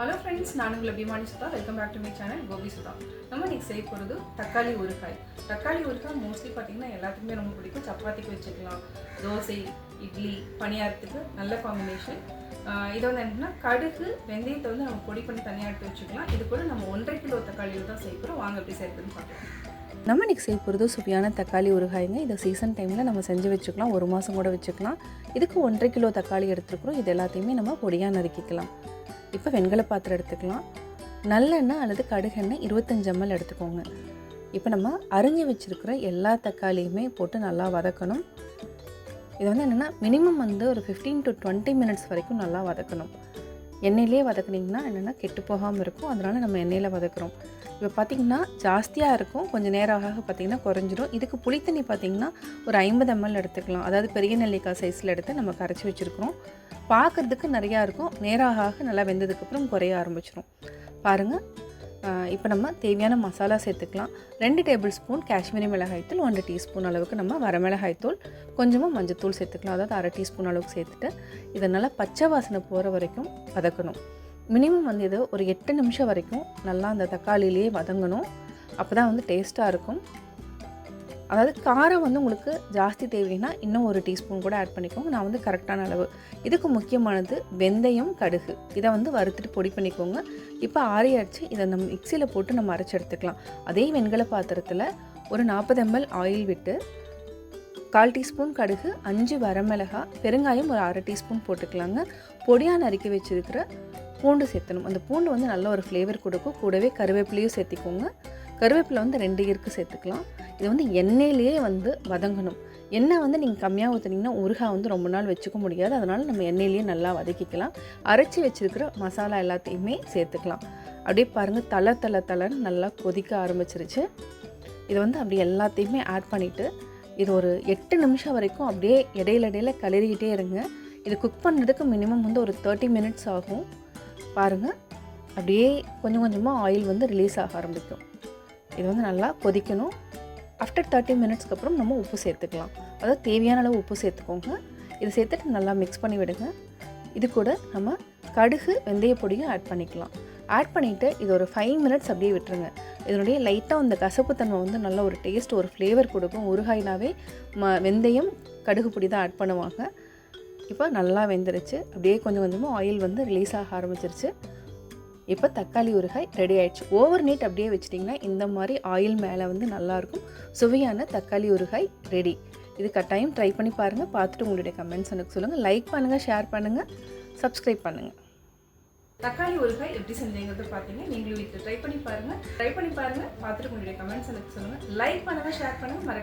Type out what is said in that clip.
Hello friends நான் உங்களை அபிமானி Sudha. Welcome back to my channel Gopi Sudha நம்ம இன்னைக்கு செய்ய போகிறது தக்காளி ஊறுகாய். தக்காளி ஊறுகாய் மோஸ்ட்லி பார்த்தீங்கன்னா எல்லாத்துக்குமே ரொம்ப பிடிக்கும். சப்பாத்திக்கு வச்சுக்கலாம். தோசை இட்லி பணியாரத்துக்கு நல்ல காம்பினேஷன் இது வந்து என்னன்னா கடுகு வெந்தயத்தை வந்து நம்ம பொடி பண்ணி தனியாக எடுத்து வச்சுக்கலாம். இது கூட நம்ம ஒன்றரை கிலோ தக்காளியில் தான் சேர்க்குறோம் வாங்க எப்படி சேர்க்குதுன்னு பார்க்கலாம். நம்ம இன்றைக்கி செய்ய போகிறது சுவையான தக்காளி ஊறுகாய்ங்க. இதை சீசன் டைமில் நம்ம செஞ்சு வச்சுக்கலாம். ஒரு மாதம் கூட வச்சுக்கலாம். இதுக்கு ஒன்றரை கிலோ தக்காளி எடுத்துருக்குறோம். இது எல்லாத்தையுமே நம்ம பொடியாக நறுக்கிக்கலாம். இப்போ வெண்கல பாத்திரம் எடுத்துக்கலாம். நல்லெண்ணெய் அல்லது கடுகெண்ணெய் இருபத்தஞ்சு எம்எல் எடுத்துக்கோங்க. இப்போ நம்ம அரிஞ்சு வச்சுருக்கிற எல்லா தக்காளியுமே போட்டு நல்லா வதக்கணும். இது வந்து என்னென்னா மினிமம் வந்து ஒரு ஃபிஃப்டீன் டு டுவெண்ட்டி மினிட்ஸ் வரைக்கும் நல்லா வதக்கணும். எண்ணெயிலே வதக்குனிங்கன்னா என்னென்னா கெட்டு போகாமல் இருக்கும். அதனால் நம்ம எண்ணெயில் வதக்குறோம். இப்போ பார்த்திங்கன்னா ஜாஸ்தியாக இருக்கும். கொஞ்சம் நேரம் ஆக பார்த்திங்கன்னா குறைஞ்சிரும். இதுக்கு புளித்தண்ணி பார்த்திங்கன்னா ஒரு ஐம்பது எம்எல் எடுத்துக்கலாம். அதாவது பெரிய நெல்லிக்காய் சைஸில் எடுத்து நம்ம கரைச்சி வச்சுருக்கிறோம். பார்க்குறதுக்கு நிறையா இருக்கும். நேராக ஆக நல்லா வெந்ததுக்கப்புறம் குறைய ஆரம்பிச்சிடும் பாருங்கள் இப்போ நம்ம தேவையான மசாலா சேர்த்துக்கலாம். ரெண்டு டேபிள் ஸ்பூன் காஷ்மீரி மிளகாய்த்தூள் ஒன்றரை டீஸ்பூன் அளவுக்கு நம்ம வரமிளகாய்த்தூள் கொஞ்சமாக மஞ்சத்தூள் சேர்த்துக்கலாம். அதாவது அரை டீஸ்பூன் அளவுக்கு சேர்த்துட்டு இதை நல்லா பச்சை வாசனை போகிற வரைக்கும் வதக்கணும். மினிமம் வந்து இது ஒரு எட்டு நிமிஷம் வரைக்கும் நல்லா அந்த தக்காளியிலேயே வதங்கணும். அப்போ தான் வந்து டேஸ்ட்டாக இருக்கும். அதாவது காரம் வந்து உங்களுக்கு ஜாஸ்தி தேவைன்னா இன்னும் ஒரு டீஸ்பூன் கூட ஆட் பண்ணிக்கோங்க. நான் வந்து கரெக்டான அளவு. இதுக்கு முக்கியமானது வெந்தயம் கடுகு. இதை வந்து வறுத்துட்டு பொடி பண்ணிக்கோங்க. இப்போ ஆறி இதை நம்ம மிக்சியில் போட்டு நம்ம அரைச்சி எடுத்துக்கலாம். அதே வெண்கல பாத்திரத்தில் ஒரு நாற்பது எம்எல் ஆயில் விட்டு கால் டீஸ்பூன் கடுகு அஞ்சு வரமிளகா பெருங்காயம் ஒரு அரை டீஸ்பூன் போட்டுக்கலாங்க. பொடியாக நறுக்கி வச்சுருக்கிற பூண்டு சேர்த்தணும். அந்த பூண்டு வந்து நல்ல ஒரு ஃப்ளேவர் கொடுக்கும். கூடவே கருவேப்பிலையும் சேர்த்திக்கோங்க. கருவேப்பிலை வந்து ரெண்டு இருக்கு சேர்த்துக்கலாம். இது வந்து எண்ணெயிலேயே வந்து வதங்கணும். எண்ணெய் வந்து நீங்கள் கம்மியாக ஊற்றுனீங்கன்னா ஊறுகாய் வந்து ரொம்ப நாள் வச்சுக்க முடியாது. அதனால் நம்ம எண்ணெயிலேயே நல்லா வதக்கிக்கலாம். அரைச்சி வச்சுருக்கிற மசாலா எல்லாத்தையுமே சேர்த்துக்கலாம். அப்படியே பாருங்கள் தலை தலை தலைன்னு நல்லா கொதிக்க ஆரம்பிச்சிருச்சு. இது வந்து அப்படி எல்லாத்தையுமே ஆட் பண்ணிவிட்டு இது ஒரு எட்டு நிமிஷம் வரைக்கும் அப்படியே இடையில இடையில கிளறிக்கிட்டே இருங்க. இது குக் பண்ணுறதுக்கு மினிமம் வந்து ஒரு தேர்ட்டி மினிட்ஸ் ஆகும். பாருங்கள் அப்படியே கொஞ்சம் கொஞ்சமாக ஆயில் வந்து ரிலீஸ் ஆக ஆரம்பிக்கும். இது வந்து நல்லா கொதிக்கணும். ஆஃப்டர் தேர்ட்டி மினிட்ஸ்க்கு அப்புறம் நம்ம உப்பு சேர்த்துக்கலாம். அதாவது தேவையான அளவு உப்பு சேர்த்துக்கோங்க. இதை சேர்த்துட்டு நல்லா மிக்ஸ் பண்ணி விடுங்க. இது கூட நம்ம கடுகு வெந்தய பொடியும் ஆட் பண்ணிக்கலாம். ஆட் பண்ணிவிட்டு இது ஒரு ஃபைவ் மினிட்ஸ் அப்படியே விட்டுருங்க. இதனுடைய லைட்டாக அந்த கசப்புத்தன்மை வந்து நல்ல ஒரு டேஸ்ட் ஒரு ஃப்ளேவர் கொடுக்கும். ஊறுகாய்னாவே ம வெந்தயம் கடுகு பொடி தான் ஆட் பண்ணுவாங்க. இப்போ நல்லா வெந்துருச்சு. அப்படியே கொஞ்சம் கொஞ்சமாக ஆயில் வந்து ரிலீஸ் ஆக ஆரம்பிச்சிருச்சு. இப்போ தக்காளி ஊறுகாய் ரெடி ஆயிடுச்சு. ஓவர் நைட் அப்படியே வச்சிட்டிங்கன்னா இந்த மாதிரி ஆயில் மேலே வந்து நல்லாயிருக்கும். சுவையான தக்காளி ஊறுகாய் ரெடி இது கட்டாயம் ட்ரை பண்ணி பாருங்கள் பார்த்துட்டு உங்களுடைய கமெண்ட்ஸ் எனக்கு சொல்லுங்கள் லைக் பண்ணுங்கள் ஷேர் பண்ணுங்கள் சப்ஸ்கிரைப் பண்ணுங்கள் தக்காளி ஊறுகாய் எப்படி செஞ்சீங்கிறது பார்த்தீங்க நீங்களும் வீட்டில் ட்ரை பண்ணி பாருங்கள் ட்ரை பண்ணி பாருங்கள் பார்த்துட்டு உங்களுடைய கமெண்ட்ஸ் எனக்கு சொல்லுங்கள் லைக் பண்ணுங்கள் ஷேர் பண்ணுங்கள் மறக்காம